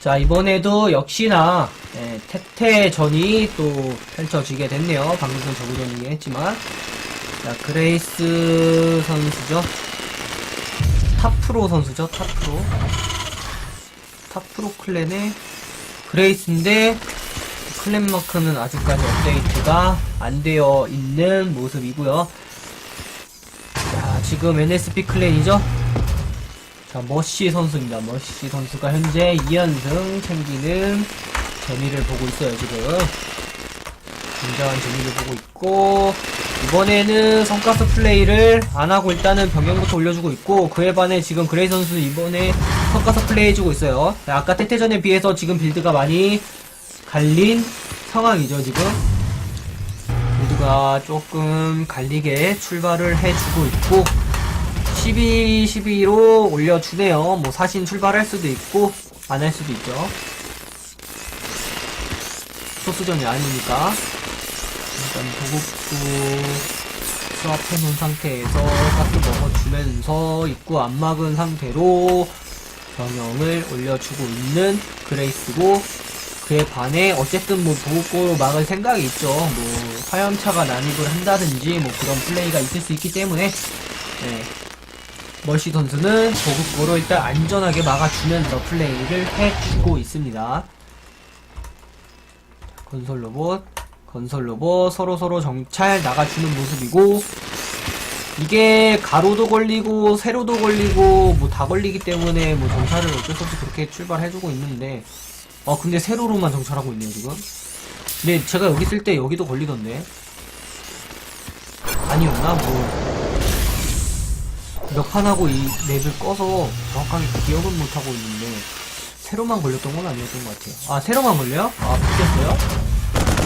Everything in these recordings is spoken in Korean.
자, 이번에도 역시나, 예, 태태전이 또 펼쳐지게 됐네요. 방금 전 저구전이긴 했지만. 자, 그레이스 선수죠. 탑프로 선수죠, 탑프로. 탑프로 클랜의 그레이스인데, 클랜 마크는 아직까지 업데이트가 안 되어 있는 모습이고요. 자, 지금 NSP 클랜이죠? 자, 머시 선수입니다. 머시 선수가 현재 2연승 챙기는 재미를 보고 있어요, 지금. 굉장한 재미를 보고 있고, 이번에는 성가스 플레이를 안 하고 일단은 변경부터 올려주고 있고, 그에 반해 지금 그레이 선수 이번에 성가스 플레이 해주고 있어요. 자, 아까 태태전에 비해서 지금 빌드가 많이 갈린 상황이죠, 지금. 빌드가 조금 갈리게 출발을 해주고 있고, 12, 12로 올려주네요. 뭐 사신 출발할 수도 있고 안 할 수도 있죠. 소수전이 아니니까 일단 보급도 수압해 놓은 상태에서 가스 먹어주면서 입구 안 막은 상태로 병영을 올려주고 있는 그레이스고 그에 반해 어쨌든 뭐 보급고로 막을 생각이 있죠. 뭐 화염차가 난입을 한다든지 뭐 그런 플레이가 있을 수 있기 때문에 네. 멀시 선수는 보급고로 일단 안전하게 막아주면서 플레이를 해주고 있습니다. 건설 로봇, 건설 로봇 서로서로 정찰 나가주는 모습이고 이게 가로도 걸리고 세로도 걸리고 뭐 다 걸리기 때문에 뭐 정찰을 어쩔 수 없이 그렇게 출발해주고 있는데 어 근데 세로로만 정찰하고 있네요 지금. 근데 제가 여기 있을 때 여기도 걸리던데. 아니었나? 뭐 몇 판 하고 이 맵을 꺼서 정확하게 기억은 못하고 있는데 세로만 걸렸던 건 아니었던 것 같아요 아 세로만 걸려요? 아 바뀌었어요?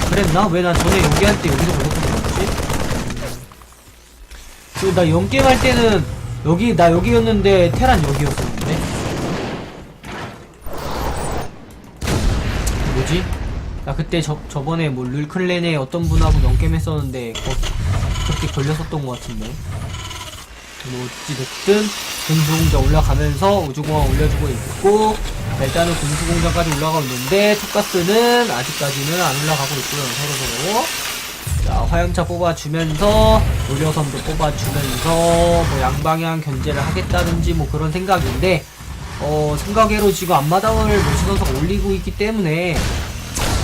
그랬나? 왜 난 전에 여기 할 때 여기서 걸렸던 것 같지? 그리고 나 연게임 할 때는 여기 나 여기였는데 테란 여기였었는데 뭐지? 나 그때 저, 저번에 뭐 룰클랜에 어떤 분하고 연게임 했었는데 거, 그렇게 걸렸었던 것 같은데 뭐 어찌됐든 군수공장 올라가면서 우주공항 올려주고 있고 일단은 군수공장까지 올라가고 있는데 투가스는 아직까지는 안 올라가고 있고요 서로서로. 자 화염차 뽑아주면서 노려선도 뽑아주면서 뭐 양방향 견제를 하겠다든지 뭐 그런 생각인데 어 생각외로 지금 앞마당을 모시 선수가 올리고 있기 때문에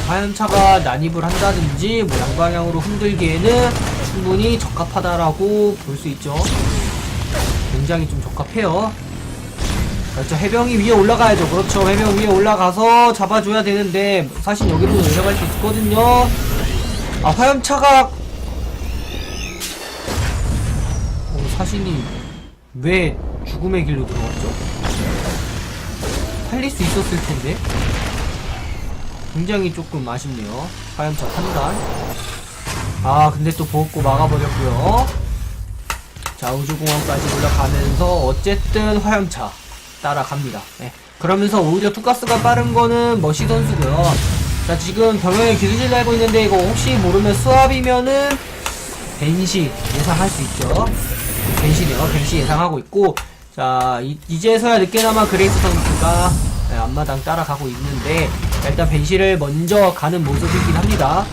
화염차가 난입을 한다든지 뭐 양방향으로 흔들기에는 충분히 적합하다라고 볼 수 있죠 굉장히 좀 적합해요. 그렇죠. 해병이 위에 올라가야죠. 그렇죠. 해병 위에 올라가서 잡아줘야 되는데 사실 여기로 내려갈 수 있거든요. 아 화염차가 어, 사신이 왜 죽음의 길로 들어갔죠? 살릴 수 있었을 텐데 굉장히 조금 아쉽네요. 화염차 판단. 아 근데 또 보고 막아버렸고요. 자 우주공항까지 올라가면서 어쨌든 화염차 따라갑니다. 네. 그러면서 오히려 투가스가 빠른 거는 머시 선수고요. 자 지금 병영의 기술질 알고 있는데 이거 혹시 모르면 수압이면은 벤시 예상할 수 있죠. 벤시네요. 벤시 예상하고 있고. 자 이, 이제서야 늦게나마 그레이스 선수가 네, 앞마당 따라가고 있는데 일단 벤시를 먼저 가는 모습이긴 합니다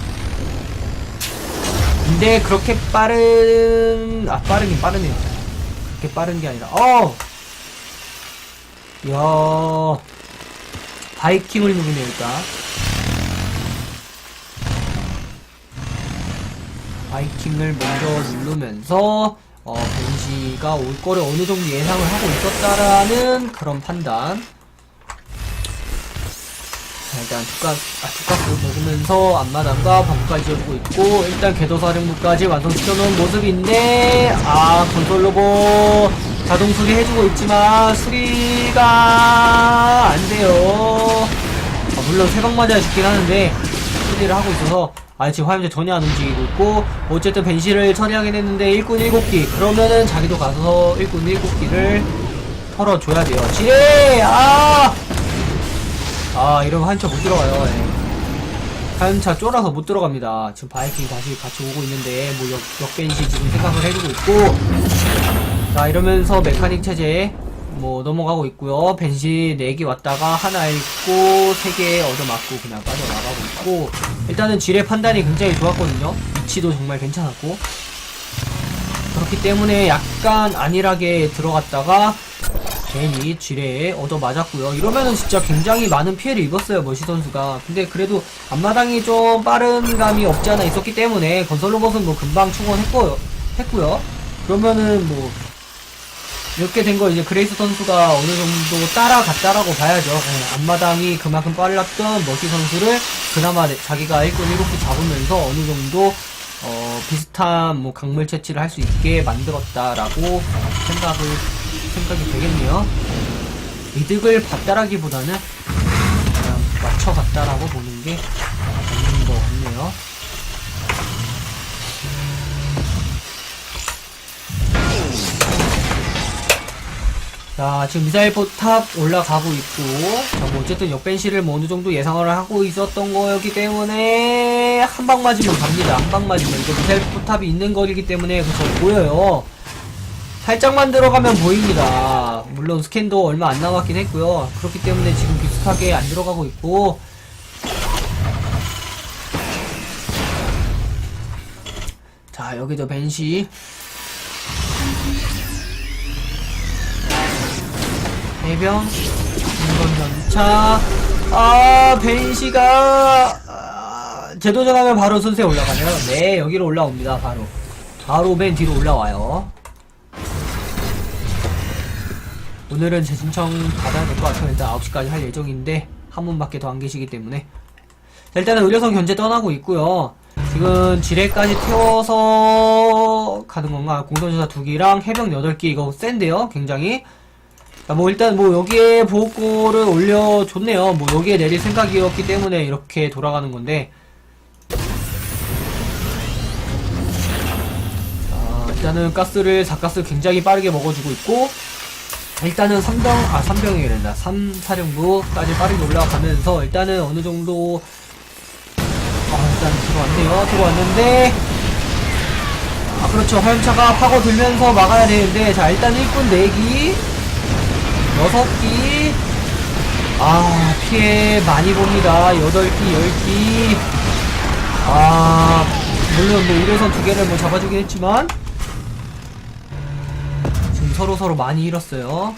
근데 그렇게 빠른 아 빠르긴 빠르네요. 그렇게 빠른 게 아니라 어. 야 바이킹을 누르네요 일단. 바이킹을 먼저 누르면서 어 벤시가 올 거를 어느 정도 예상을 하고 있었다라는 그런 판단. 자, 일단 두각, 아, 두각도 먹으면서 앞마당과 방구까지 지어주고 있고, 일단 궤도사 령부까지 완성시켜놓은 모습인데, 아, 건설 로봇 자동 수리해주고 있지만, 수리가 안 돼요. 아, 물론 세방 맞아야 죽긴 하는데, 수리를 하고 있어서, 아, 지금 화염제 전혀 안 움직이고 있고, 어쨌든 벤시를 처리하긴 했는데, 일꾼 7기. 그러면은 자기도 가서 일꾼 7기를 털어줘야 돼요. 지뢰! 아! 아 이러면 한차 못 들어가요 예. 한차 쫄아서 못 들어갑니다 지금 바이킹 다시 같이 오고 있는데 뭐 역, 역벤시 지금 생각을 해주고 있고 자 이러면서 메카닉 체제 뭐 넘어가고 있고요. 벤시 4개 왔다가 하나 읽고 3개 얻어맞고 그냥 빠져나가고 있고 일단은 지뢰 판단이 굉장히 좋았거든요. 위치도 정말 괜찮았고 그렇기 때문에 약간 안일하게 들어갔다가 괜히 지뢰에 얻어맞았고요. 이러면은 진짜 굉장히 많은 피해를 입었어요. 머시 선수가. 근데 그래도 앞마당이 좀 빠른 감이 없지 않아 있었기 때문에 건설 로봇은 뭐 금방 충원했고요. 했고요. 그러면은 뭐 이렇게 된 거 이제 그레이스 선수가 어느 정도 따라갔다라고 봐야죠. 예, 앞마당이 그만큼 빨랐던 머시 선수를 그나마 내- 자기가 1군 1호프 잡으면서 어느 정도 어, 비슷한 뭐 강물 채취를 할 수 있게 만들었다라고 생각을 생각이 되겠네요. 이득을 봤다라기보다는 그냥 맞춰갔다라고 보는 게 맞는 것 같네요. 자, 지금 미사일 포탑 올라가고 있고, 자, 뭐, 어쨌든 역벤시를 뭐 어느 정도 예상을 하고 있었던 거였기 때문에, 한 방 맞으면 갑니다. 한 방 맞으면. 이거 미사일 포탑이 있는 거리기 때문에, 그쵸, 보여요. 살짝만 들어가면 보입니다. 물론 스캔도 얼마 안 남았긴 했고요. 그렇기 때문에 지금 비슷하게 안 들어가고 있고, 자, 여기도 벤시. 해병 인건전차 아 벤시가 아, 재도전하면 바로 순세 올라가네요 네 여기로 올라옵니다 바로 바로 맨 뒤로 올라와요 오늘은 제 신청 받아야 될 것 같아요. 일단 9시까지 할 예정인데 한 분밖에 더 안 계시기 때문에. 자, 일단은 의료선 견제 떠나고 있고요. 지금 지뢰까지 태워서 가는 건가? 공동전차 2기랑 해병 8기 이거 센데요 굉장히. 자, 뭐 일단 뭐 여기에 보호골을 올려줬네요. 뭐 여기에 내릴 생각이었기 때문에 이렇게 돌아가는 건데. 자, 일단은 가스를 4가스 굉장히 빠르게 먹어주고 있고 일단은 3병 아 3병이 된다. 3사령부까지 빠르게 올라가면서 일단은 어느 정도 아 일단 들어왔네요. 들어왔는데 아 그렇죠. 화염차가 파고들면서 막아야 되는데 자 일단 일꾼 4기 여섯 기. 아, 피해 많이 봅니다. 여덟 기, 열 기. 아, 물론 뭐 의료선 두 개를 뭐 잡아주긴 했지만, 서로 서로 많이 잃었어요.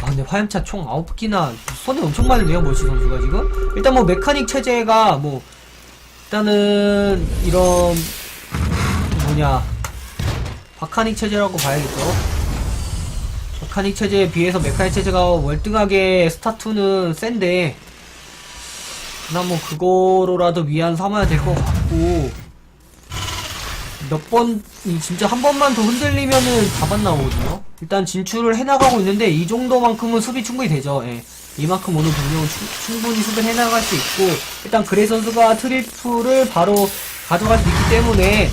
아, 근데 화염차 총 아홉 기나 손에 엄청 많이 내요, 멀시 선수가 지금. 일단 뭐 메카닉 체제가 뭐, 일단은 이런, 뭐냐, 바카닉 체제라고 봐야겠죠. 메카닉 체제에 비해서 메카닉 체제가 월등하게 스타투는 센데 그나 뭐 그거로라도 위안 삼아야 될 것 같고 몇 번 진짜 한 번만 더 흔들리면은 답안 나오거든요. 일단 진출을 해나가고 있는데 이 정도만큼은 수비 충분히 되죠. 예. 이만큼 오는 병력은 충- 충분히 수비를 해나갈 수 있고 일단 그레이 선수가 트리플을 바로 가져갈 수 있기 때문에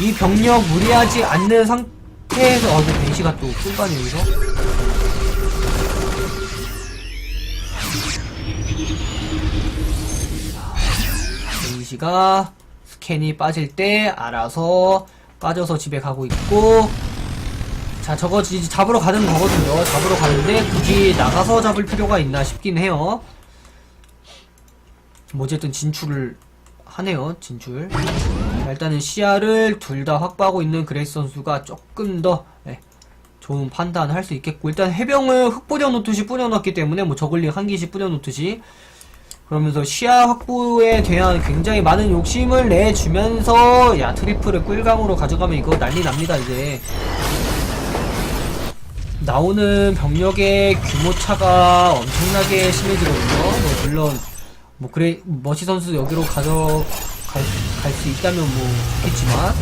이 병력 무리하지 않는 상태에서 어제 벤시가 또 꿀반이 여기서 벤시가 스 캔이 빠질 때 알아서 빠져서 집에 가고 있고 자 저거 잡으러 가는 거거든요. 잡으러 가는데 굳이 나가서 잡을 필요가 있나 싶긴 해요. 뭐 어쨌든 진출을 하네요 진출. 자, 일단은 시야를 둘 다 확보하고 있는 그레이스 선수가 조금 더 예, 좋은 판단을 할 수 있겠고 일단 해병을 흙 뿌려놓듯이 뿌려놨기 때문에 뭐 저글링 한 개씩 뿌려놓듯이 그러면서 시야 확보에 대한 굉장히 많은 욕심을 내주면서 야 트리플을 꿀감으로 가져가면 이거 난리 납니다 이제. 나오는 병력의 규모 차가 엄청나게 심해지거든요. 뭐 물론 뭐 그래 머시 선수 여기로 가져갈 수 있다면 뭐 좋겠지만.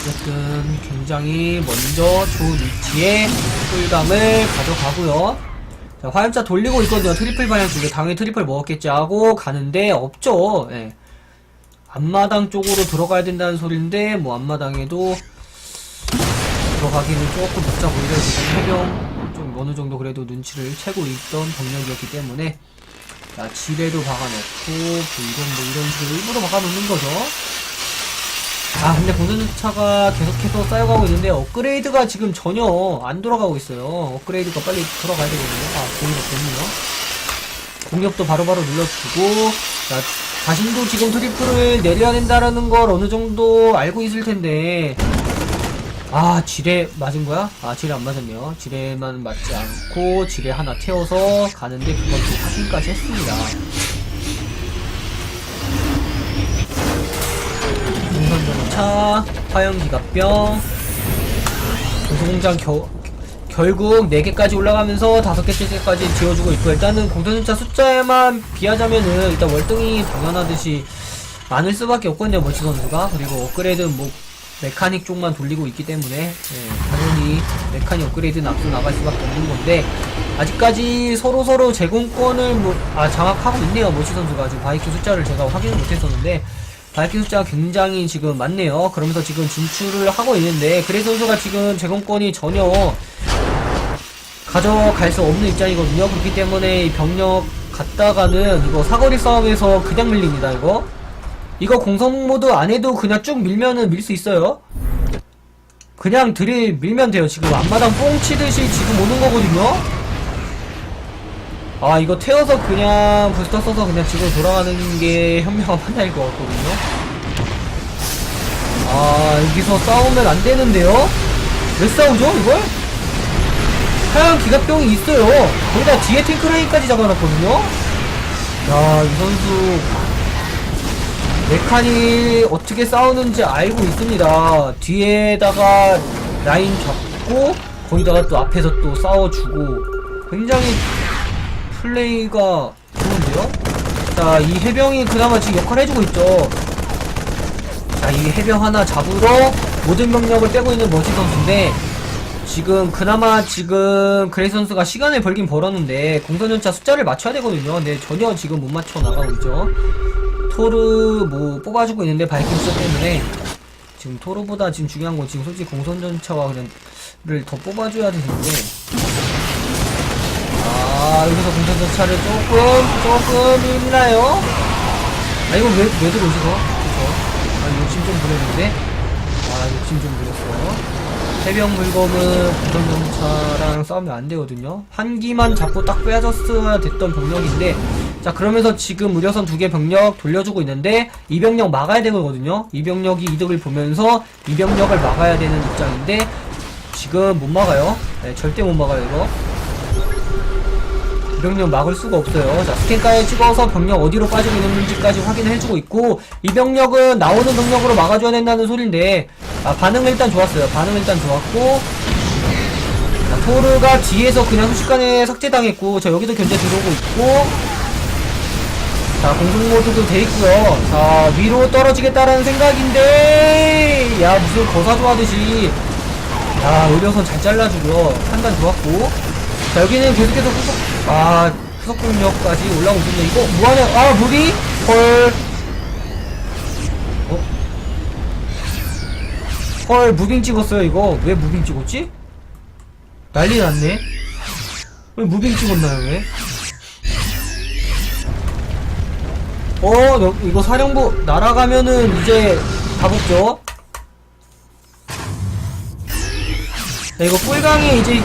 어쨌든 굉장히 먼저 좋은 위치에 꿀감을 가져가고요 자, 화염차 돌리고 있거든요. 트리플 방향 쪽에 당연히 트리플 먹었겠지 하고 가는데 없죠. 예. 앞마당 쪽으로 들어가야 된다는 소리인데 뭐 앞마당에도 들어가기는 조금 복잡 보이려 해병 좀 어느 정도 그래도 눈치를 채고 있던 병력이었기 때문에 자, 지뢰도 박아놓고 뭐 이런 뭐 이런 식으로 일부러 박아놓는 거죠. 아 근데 공전차가 계속해서 쌓여가고 있는데 업그레이드가 지금 전혀 안 돌아가고 있어요. 업그레이드가 빨리 돌아가야 되거든요. 아 공격 됐네요. 공격도 바로바로 눌러주고 자, 자신도 지금 트리플을 내려야 된다라는 걸 어느 정도 알고 있을 텐데. 아 지뢰 맞은 거야? 아 지뢰 안 맞았네요. 지뢰만 맞지 않고 지뢰 하나 태워서 가는데 또 확인까지 했습니다 공선전 차 화염기갑병. 고소공장 겨, 결국 4개까지 올라가면서 5개째까지 지어주고 있고 일단은 공선전차 숫자에만 비하자면은 일단 월등히 당연하듯이 많을 수밖에 없거든요 머치 선수가. 그리고 업그레이드는 뭐 메카닉 쪽만 돌리고 있기 때문에 예, 당연히 메카닉 업그레이드는 앞서 나갈 수밖에 없는 건데 아직까지 서로 서로 제공권을 뭐, 아 장악하고 있네요 머치 선수가. 지금 바이킹 숫자를 제가 확인을 못했었는데 바이킹 숫자가 굉장히 지금 많네요 그러면서 지금 진출을 하고 있는데 그레이 선수가 지금 제공권이 전혀 가져갈 수 없는 입장이거든요. 그렇기 때문에 이 병력 갔다가는 이거 사거리 싸움에서 그냥 밀립니다. 이거 이거 공성 모드 안 해도 그냥 쭉 밀면은 밀 수 있어요. 그냥 들이 밀면 돼요. 지금 앞마당 뽕 치듯이 지금 오는 거거든요. 아 이거 태워서 그냥 부스터 써서 그냥 지금 돌아가는 게 현명한 판단일 것 같거든요. 아 여기서 싸우면 안 되는데요. 왜 싸우죠 이걸? 하얀 기갑병이 있어요. 거기다 뒤에 탱크라인까지 잡아놨거든요. 야, 이 선수 메카니 어떻게 싸우는지 알고 있습니다. 뒤에다가 라인 잡고 거기다가 또 앞에서 또 싸워주고 굉장히 플레이가 좋은데요. 자, 이 해병이 그나마 지금 역할 해주고 있죠. 자, 이 해병 하나 잡으러 모든 병력을 빼고 있는 머지 선수인데 지금 그나마 지금 그레이 선수가 시간을 벌긴 벌었는데 공선전차 숫자를 맞춰야 되거든요. 근데 전혀 지금 못 맞춰 나가고 있죠. 토르 뭐 뽑아주고 있는데 바이킹 숫자 때문에 지금 토르보다 지금 중요한 건 지금 솔직히 공선전차와 그냥 더 뽑아줘야 되는데 아 여기서 공선전차를 조금 조금 있나요? 아 이거 왜, 왜 들어오지 더? 아 욕심 좀 부렸는데 아 욕심 좀 부렸어요 해병 물검은 공전차랑 싸우면 안 되거든요. 한 기만 잡고 딱 빼앗았어야 됐던 병력인데, 자, 그러면서 지금 의료선 두 개 병력 돌려주고 있는데, 이 병력 막아야 되거든요. 이 병력이 이득을 보면서 이 병력을 막아야 되는 입장인데, 지금 못 막아요. 네, 절대 못 막아요, 이거. 이 병력 막을 수가 없어요. 자, 스캔가에 찍어서 병력 어디로 빠지고 있는지까지 확인을 해주고 있고, 이 병력은 나오는 병력으로 막아줘야 된다는 소린데, 아, 반응은 일단 좋았어요. 반응은 일단 좋았고, 자, 토르가 뒤에서 그냥 순식간에 삭제당했고, 자, 여기도 견제 들어오고 있고, 자, 공중 모드도 돼 있고요. 자, 위로 떨어지겠다라는 생각인데, 야, 무슨 거사조 하듯이, 야, 의료선 잘 잘라주고요. 판단 좋았고, 자, 여기는 계속해서 후속, 아, 후속 공격까지 올라오고 있는데, 이거 뭐하냐, 아, 무비? 헐. 어? 헐, 무빙 찍었어요, 이거. 왜 무빙 찍었지? 난리 났네. 왜 무빙 찍었나요, 왜? 어, 너, 이거 사령부 날아가면은 이제 다 먹죠? 자, 이거 꿀강이 이제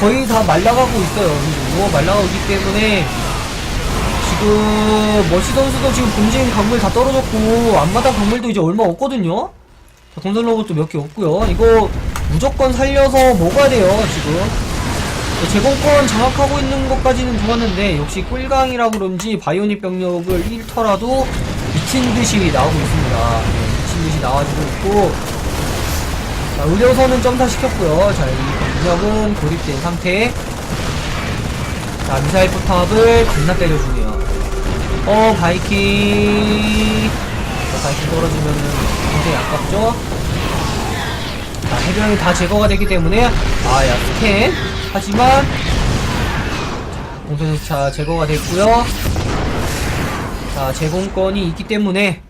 거의 다 말라가고 있어요. 이거 말라가고 있기 때문에 지금 머시 선수도 지금 본진 강물 다 떨어졌고 앞마당 강물도 이제 얼마 없거든요. 자, 공선 로봇도 몇 개 없고요. 이거 무조건 살려서 먹어야 돼요. 지금 제공권 장악하고 있는 것까지는 좋았는데 역시 꿀강이라 그런지 바이오닉 병력을 잃더라도 미친 듯이 나오고 있습니다. 네, 미친 듯이 나와주고 있고 자, 의료선은 점사 시켰고요. 자, 이 병력은 고립된 상태. 자, 미사일 포탑을 겁나 때려주네요. 어, 바이킹. 자, 바이킹 떨어지면은 굉장히 아깝죠? 자, 해병이 다 제거가 되기 때문에, 아, 야, 스캔. 하지만, 공선차 제거가 됐고요 자, 제공권이 있기 때문에,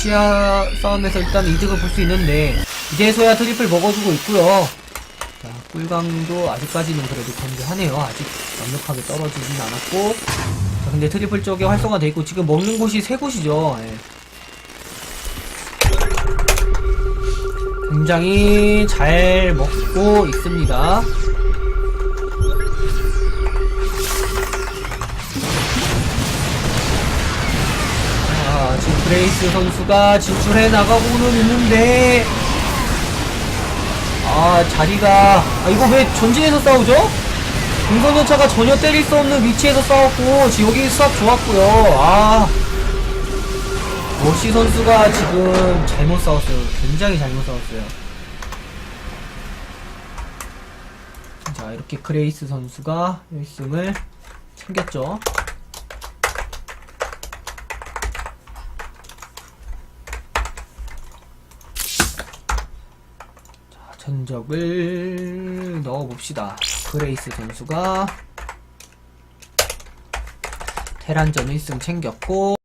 시야 싸움에서 일단 이득을 볼 수 있는데, 이제서야 트리플 먹어주고 있고요 자, 꿀강도 아직까지는 그래도 견제하네요. 아직 완벽하게 떨어지진 않았고. 자, 근데 트리플 쪽에 활성화 돼 있고, 지금 먹는 곳이 세 곳이죠. 예. 굉장히 잘 먹고 있습니다. 아, 지금 브레이스 선수가 진출해 나가고는 있는데, 아, 자리가, 아, 이거 왜 전진해서 싸우죠? 공선전차가 전혀 때릴 수 없는 위치에서 싸웠고, 지금 여기 수압 좋았고요. 아, 머시 선수가 지금 잘못 싸웠어요. 굉장히 잘못 싸웠어요. 자, 이렇게 그레이스 선수가 1승을 챙겼죠. 전적을 넣어봅시다. 그레이스 선수가 테란전 1승 챙겼고,